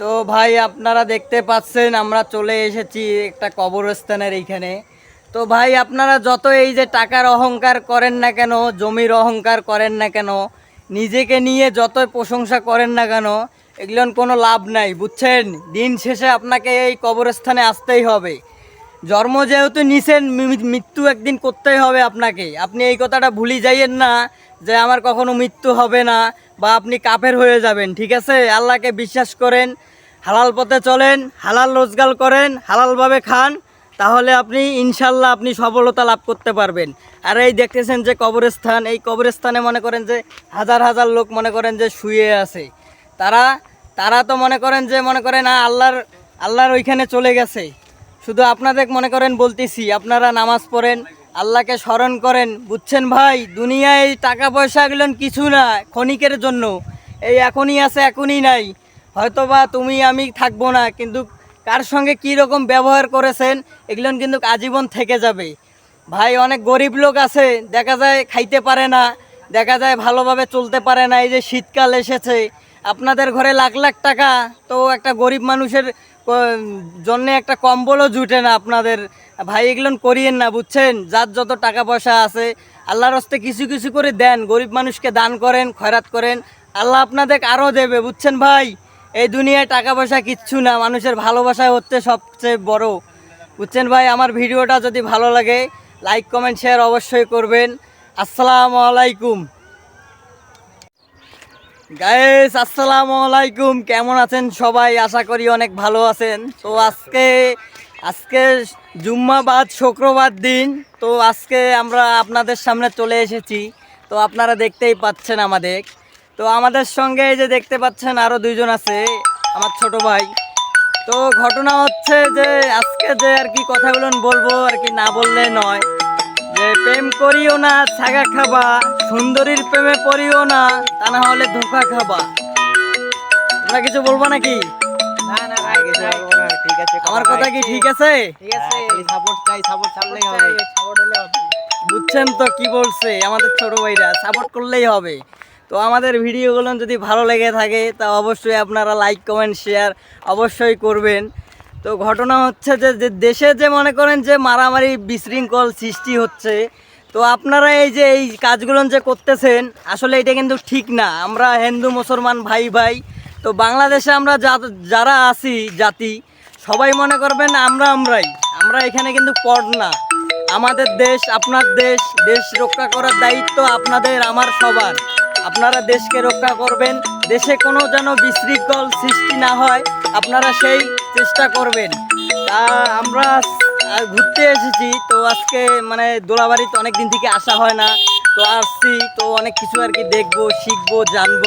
তো ভাই, আপনারা দেখতে পাচ্ছেন, আমরা চলে এসেছি একটা কবরস্থানের এইখানে। তো ভাই, আপনারা যত এই যে টাকার অহংকার করেন না কেন, জমির অহংকার করেন না কেন, নিজেকে নিয়ে যতই প্রশংসা করেন না কেন, এগুলোর কোনো লাভ নাই, বুঝছেন? দিন শেষে আপনাকে এই কবরস্থানে আসতেই হবে। জন্ম যেহেতু নিছেন মৃত্যু একদিন করতেই হবে আপনাকে। আপনি এই কথাটা ভুলি যাইয়েন না যে আমার কখনো মৃত্যু হবে না বা আপনি কাফের হয়ে যাবেন, ঠিক আছে? আল্লাহকে বিশ্বাস করেন, হালাল পথে চলেন, হালাল রোজগার করেন, হালালভাবে খান, তাহলে আপনি, ইনশাল্লাহ আপনি সফলতা লাভ করতে পারবেন। আর এই দেখতেছেন যে কবরস্থান, এই কবরস্থানে মনে করেন যে হাজার হাজার লোক মনে করেন যে শুয়ে আছে। তারা তারা তো মনে করেন যে মনে করেন আল্লাহর আল্লাহর ওইখানে চলে গেছে। শুধু আপনাদের মনে করেন বলতেছি, আপনারা নামাজ পড়েন, আল্লাহকে স্মরণ করেন। বুঝছেন ভাই? দুনিয়ায় টাকা পয়সা এগুলো কিছু না, ক্ষণিকের জন্য। এই এখনই আছে, এখনই নাই। হয়তোবা তুমি, আমি থাকব না, কিন্তু কার সঙ্গে কী রকম ব্যবহার করেছেন, এগুলো কিন্তু আজীবন থেকে যাবে। ভাই, অনেক গরিব লোক আছে, দেখা যায় খাইতে পারে না, দেখা যায় ভালোভাবে চলতে পারে না, এই যে শীতকাল এসেছে। আপনাদের ঘরে লাখ লাখ টাকা, তো একটা গরিব মানুষের জন্য একটা কম্বলও জুটে না আপনাদের। ভাই, এগুলো করিয়েন না, বুঝছেন? যার যত টাকা পয়সা আছে, আল্লাহর হস্তে কিছু কিছু করে দেন। গরিব মানুষকে দান করেন, খয়রাত করেন। আল্লাহ আপনাদের আরও দেবে, বুঝছেন ভাই? এই দুনিয়ায় টাকা পয়সা কিচ্ছু না, মানুষের ভালোবাসা হচ্ছে সবচেয়ে বড়। বুঝছেন ভাই? আমার ভিডিওটা যদি ভালো লাগে, লাইক, কমেন্ট, শেয়ার অবশ্যই করবেন। আসসালামু আলাইকুম। গাইস আসসালামু আলাইকুম। কেমন আছেন সবাই? আশা করি অনেক ভালো আছেন। তো আজকে আজকে জুম্মাবাদ শুক্রবার দিন। তো আজকে আমরা আপনাদের সামনে চলে এসেছি। তো আপনারা দেখতেই পাচ্ছেন আমাদের। তো আমাদের সঙ্গে এই যে দেখতে পাচ্ছেন আরও দুইজন আছে, আমার ছোট ভাই। তো ঘটনা হচ্ছে যে, আজকে যে আর কি কথাগুলো বলব আর কি না বললে নয়। করিও না ছাগা খাবা। সুন্দরীর প্রেমে পড়িও না তা না হলে ধোকা খাবা। তোমরা কিছু বলব নাকি? না না ভাই কিছু বলব না ঠিক আছে আমার কথা কি ঠিক আছে? ঠিক আছে সাপোর্ট চাই সাপোর্ট ছাড়লেই হবে। সাপোর্ট হলে হবে। বুঝছেন তো কি বলছে? আমাদের ছোট ভাইরা সাপোর্ট করলেই হবে। তো আমাদের ভিডিওগুলো যদি ভালো লেগে থাকে তা অবশ্যই আপনারা লাইক কমেন্ট শেয়ার অবশ্যই করবেন। তো ঘটনা হচ্ছে যে যে দেশে যে মনে করেন যে মারামারি বিশৃঙ্খল সৃষ্টি হচ্ছে তো আপনারা এই যে এই কাজগুলো যে করতেছেন, আসলে এটা কিন্তু ঠিক না। আমরা হিন্দু, মুসলমান, ভাই ভাই। তো বাংলাদেশে আমরা যারা আছি, জাতি, সবাই মনে করবেন আমরা আমরাই। আমরা এখানে কিন্তু পড না। আমাদের দেশ, আপনার দেশ দেশ রক্ষা করার দায়িত্ব আপনাদের, আমার সবার। আপনারা দেশকে রক্ষা করবেন। দেশে কোনো যেন বিশৃঙ্খল সৃষ্টি না হয়, আপনারা সেই চেষ্টা করবেন। তা আমরা ঘুরতে এসেছি। তো আজকে মানে দোলাবাড়িতে অনেক দিন থেকে আসা হয় না। তো আসছি, তো অনেক কিছু আর কি দেখব, শিখব, জানব।